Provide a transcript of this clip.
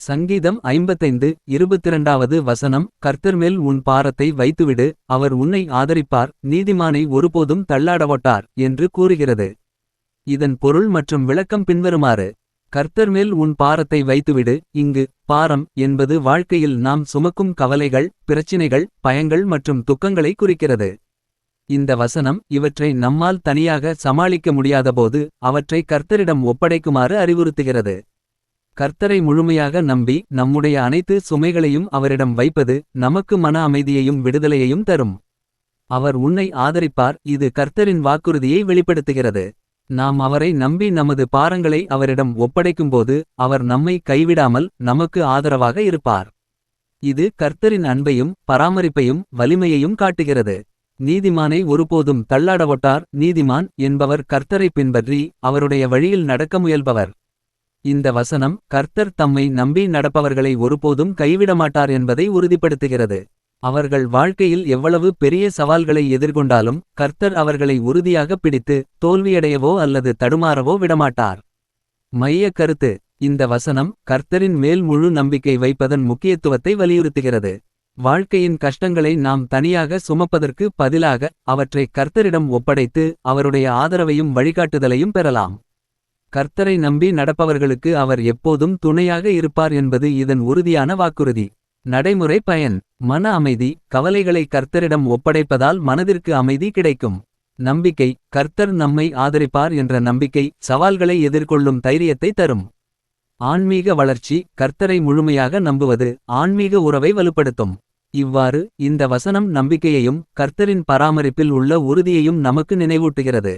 சங்கீதம் ஐம்பத்தைந்து இருபத்திரண்டாவது வசனம் கர்த்தர்மேல் உன் பாரத்தை வைத்துவிடு அவர் உன்னை ஆதரிப்பார் நீதிமானை ஒருபோதும் தள்ளாடவட்டார் என்று கூறுகிறது. இதன் பொருள் மற்றும் விளக்கம் பின்வருமாறு கர்த்தர்மேல் உன் பாரத்தை வைத்துவிடு இங்கு பாரம் என்பது வாழ்க்கையில் நாம் சுமக்கும் கவலைகள் பிரச்சினைகள் பயங்கள் மற்றும் துக்கங்களை குறிக்கிறது. இந்த வசனம் இவற்றை நம்மால் தனியாக சமாளிக்க முடியாதபோது அவற்றை கர்த்தரிடம் ஒப்படைக்குமாறு அறிவுறுத்துகிறது. கர்த்தரை முழுமையாக நம்பி நம்முடைய அனைத்து சுமைகளையும் அவரிடம் வைப்பது நமக்கு மன அமைதியையும் விடுதலையையும் தரும். அவர் உன்னை ஆதரிப்பார் இது கர்த்தரின் வாக்குறுதியை வெளிப்படுத்துகிறது. நாம் அவரை நம்பி நமது பாரங்களை அவரிடம் ஒப்படைக்கும்போது அவர் நம்மை கைவிடாமல் நமக்கு ஆதரவாக இருப்பார். இது கர்த்தரின் அன்பையும் பராமரிப்பையும் வலிமையையும் காட்டுகிறது. நீதிமானை ஒருபோதும் தள்ளாடவொட்டார் நீதிமான் என்பவர் கர்த்தரை பின்பற்றி அவருடைய வழியில் நடக்க முயல்பவர். இந்த வசனம் கர்த்தர் தம்மை நம்பி நடப்பவர்களை ஒருபோதும் கைவிடமாட்டார் என்பதை உறுதிப்படுத்துகிறது. அவர்கள் வாழ்க்கையில் எவ்வளவு பெரிய சவால்களை எதிர்கொண்டாலும் கர்த்தர் அவர்களை உறுதியாக பிடித்து தோல்வியடையவோ அல்லது தடுமாறவோ விடமாட்டார். மைய கருத்து இந்த வசனம் கர்த்தரின் மேல் முழு நம்பிக்கை வைப்பதன் முக்கியத்துவத்தை வலியுறுத்துகிறது. வாழ்க்கையின் கஷ்டங்களை நாம் தனியாக சுமப்பதற்கு பதிலாக அவற்றை கர்த்தரிடம் ஒப்படைத்து அவருடைய ஆதரவையும் வழிகாட்டுதலையும் பெறலாம். கர்த்தரை நம்பி நடப்பவர்களுக்கு அவர் எப்போதும் துணையாக இருப்பார் என்பது இதன் உறுதியான வாக்குறுதி. நடைமுறை பயன். மன அமைதி. கவலைகளை கர்த்தரிடம் ஒப்படைப்பதால் மனதிற்கு அமைதி கிடைக்கும். நம்பிக்கை. கர்த்தர் நம்மை ஆதரிப்பார் என்ற நம்பிக்கை சவால்களை எதிர்கொள்ளும் தைரியத்தை தரும். ஆன்மீக வளர்ச்சி. கர்த்தரை முழுமையாக நம்புவது ஆன்மீக உறவை வலுப்படுத்தும். இவ்வாறு இந்த வசனம் நம்பிக்கையையும் கர்த்தரின் பராமரிப்பில் உள்ள உறுதியையும் நமக்கு நினைவூட்டுகிறது.